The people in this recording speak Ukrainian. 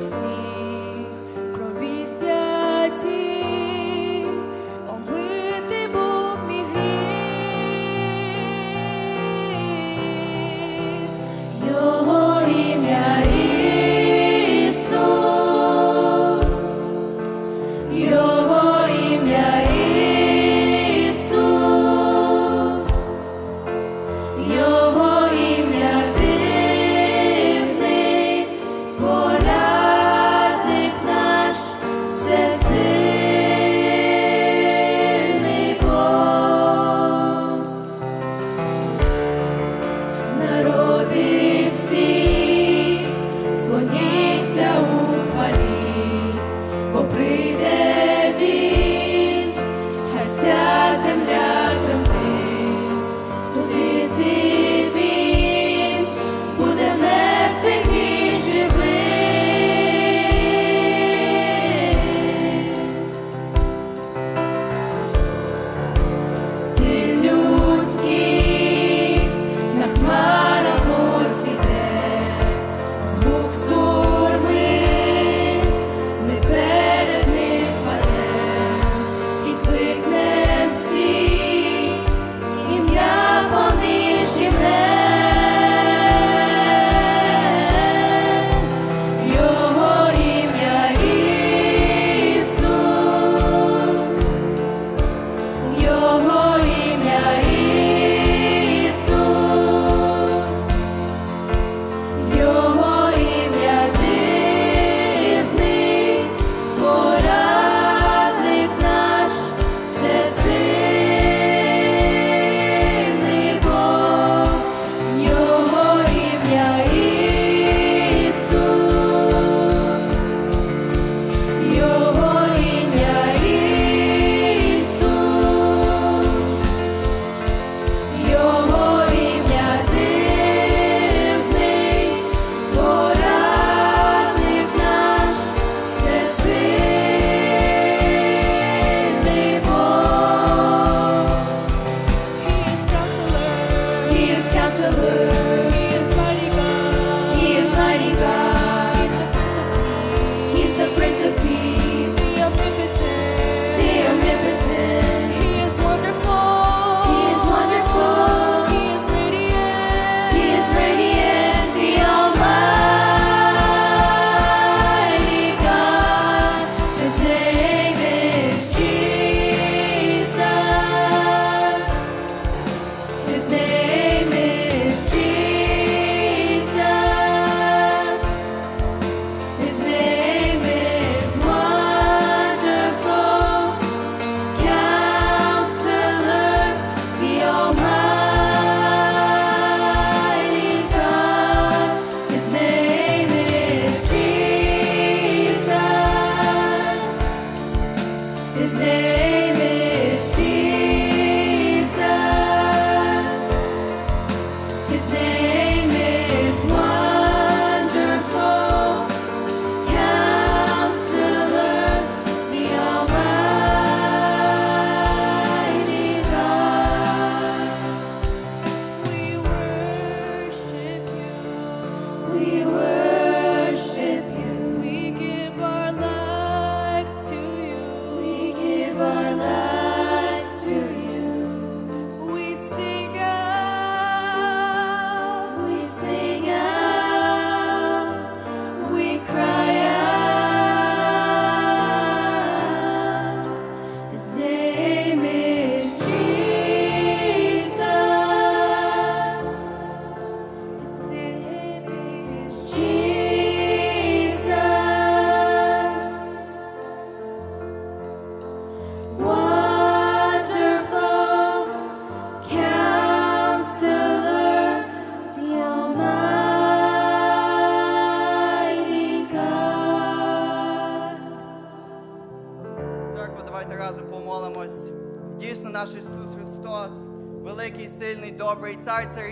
see. разом помолимось. Дійсно, наш Ісус Христос, великий, сильний, добрий цар, цар